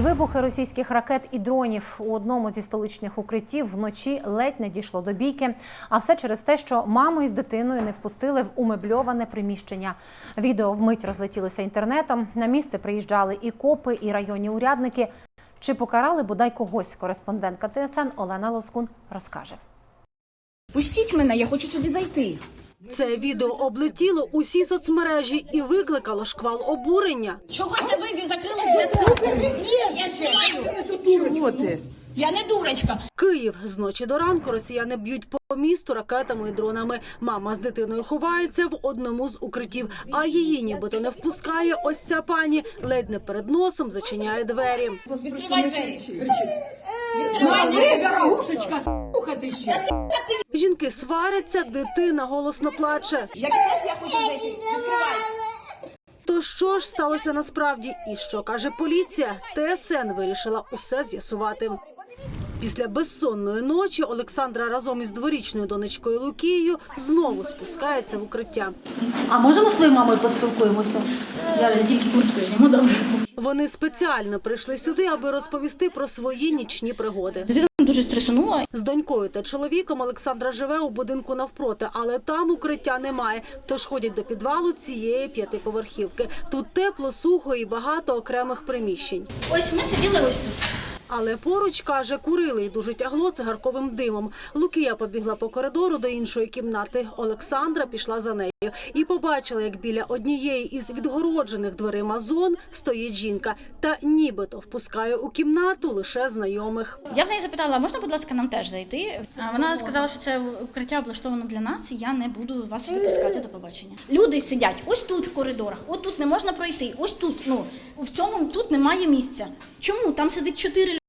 Вибухи російських ракет і дронів у одному зі столичних укриттів вночі ледь не дійшло до бійки. А все через те, що маму із дитиною не впустили в умебльоване приміщення. Відео вмить розлетілося інтернетом. На місце приїжджали і копи, і районні урядники. Чи покарали бодай когось? Кореспондентка ТСН Олена Лоскун розкаже. Пустіть мене, я хочу сюди зайти. Це відео облетіло усі соцмережі і викликало шквал обурення. Чого це ви я знімаю. Чого ти? Я не дурочка. Київ з ночі до ранку росіяни б'ють по місту ракетами і дронами. Мама з дитиною ховається в одному з укриттів, а її нібито не впускає. Ось ця пані ледь не перед носом зачиняє двері. Відкривай двері. Дорогушечка, слухати ще. Жінки сваряться, дитина голосно плаче. Як кажеш, я хочу зайти. Відкривай. То що ж сталося насправді? І що каже поліція? ТСН вирішила усе з'ясувати. Після безсонної ночі Олександра разом із дворічною донечкою Лукією знову спускається в укриття. А можемо з твоєю мамою поспілкуємося? Зараз я тільки куртку зніму, добре. Вони спеціально прийшли сюди, аби розповісти про свої нічні пригоди. Дуже стресонула. З донькою та чоловіком Олександра живе у будинку навпроти, але там укриття немає. Тож ходять до підвалу цієї п'ятиповерхівки. Тут тепло, сухо і багато окремих приміщень. Ось ми сиділи ось тут. Але поруч каже, курили і дуже тягло цигарковим димом. Лукія побігла по коридору до іншої кімнати. Олександра пішла за нею і побачила, як біля однієї із відгороджених дверима зон стоїть жінка та нібито впускає у кімнату лише знайомих. Я в неї запитала, можна, будь ласка, нам теж зайти? А вона сказала, що це укриття облаштовано для нас, і я не буду вас сюди пускати до побачення. Люди сидять ось тут в коридорах, от тут не можна пройти, ось тут. Ну в цьому тут немає місця. Чому там сидить чотири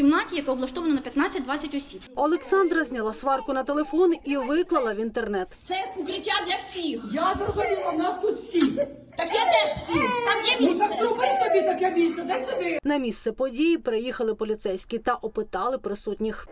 кімнаті, яка облаштована на 15-20 осіб? Олександра зняла сварку на телефон і виклала в інтернет. Це укриття для всіх. Я зрозуміла, в нас тут всі. Так я теж всі. Там є Ну так місце. зроби собі таке місце, дай сюди. На місце події приїхали поліцейські та опитали присутніх.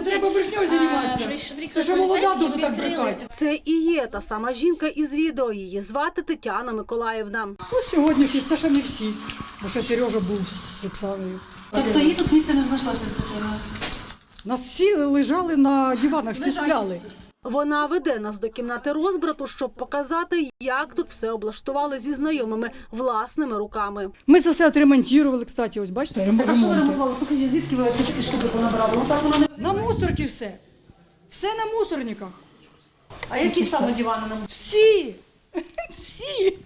Не треба брехньою займатися. Ти що молода дуже так брехати. Це і є та сама жінка із відео. Її звати Тетяна Миколаївна. Ну, сьогоднішні це ще не всі, бо ще Сережа був з Оксаною. Тобто їй тут місця не знайшлося з дитиною. Нас всі лежали на диванах, всі спляли. Вона веде нас до кімнати розбрату, щоб показати, як тут все облаштували зі знайомими власними руками. Ми це все отремонтували, кстати, ось бачите, рем- ремонти. Покажіть, звідки ви ці всі штуки понабрали? Ну так воно не На мусорки все. Все на мусорниках. а які саме дивани нам? Всі. Всі.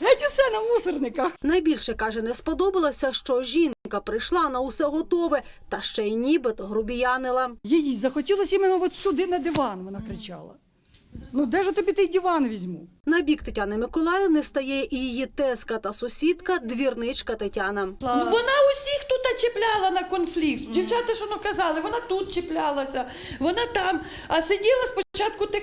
Геть усе на мусорниках. Найбільше каже, не сподобалося, що жінка прийшла на усе готове та ще й нібито грубіянила. Їй захотілося іменно от сюди на диван, вона кричала. Ну де ж тобі той диван візьму? На бік Тетяни Миколаївни стає і її тезка та сусідка, двірничка Тетяна. Ну, вона усіх тут чіпляла на конфлікт. Дівчата, що ну казали, вона тут чіплялася, вона там. А сиділа спочатку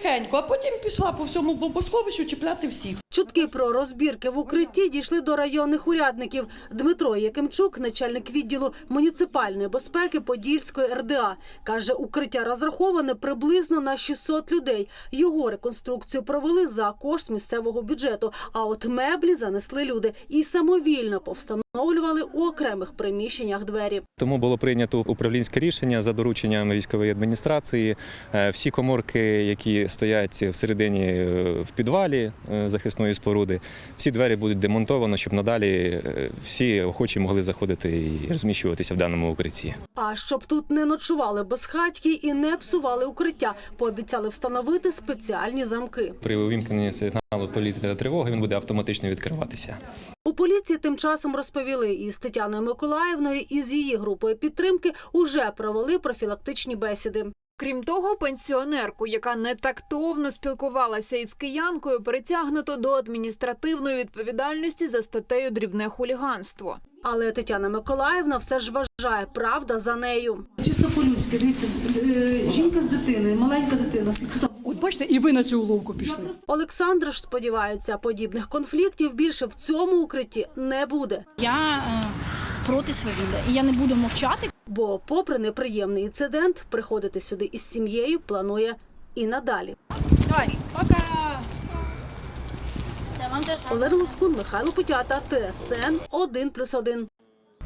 тихенько, а потім пішла по всьому бомбосховищу чіпляти всіх. Чутки про розбірки в укритті дійшли до районних урядників. Дмитро Якимчук, начальник відділу муніципальної безпеки Подільської РДА, каже, укриття розраховане приблизно на 600 людей. Його реконструкцію провели за кошт місцевого бюджету. А от меблі занесли люди і самовільно повстановлювали у окремих приміщеннях двері. Тому було прийнято управлінське рішення за дорученням військової адміністрації. Е, Всі коморки, які стоять всередині е, в підвалі е, захисної споруди, всі двері будуть демонтовано, щоб надалі всі охочі могли заходити і розміщуватися в даному укритті. А щоб тут не ночували безхатьки і не псували укриття, пообіцяли встановити спеціальні замки. При увімкненні сигналу поліції тривоги він буде автоматично відкриватися. У поліції тим часом розповіли із Тетяною Миколаївною і з її групою підтримки уже провели профілактичні бесіди. Крім того, пенсіонерку, яка нетактовно спілкувалася із киянкою, притягнуто до адміністративної відповідальності за статтею дрібне хуліганство. Але Тетяна Миколаївна все ж вважає правда за нею. Чисто по-людськи, дивіться, жінка з дитиною, маленька дитина. От бачите, і ви на цю уловку пішли. Олександр ж сподівається, подібних конфліктів більше в цьому укритті не буде. Я е, проти свавілля, і я не буду мовчати. Бо, попри неприємний інцидент, приходити сюди із сім'єю планує і надалі. Давай, пока! Вам теж Олена Лоскун, Михайло Путята, ТСН 1+,1.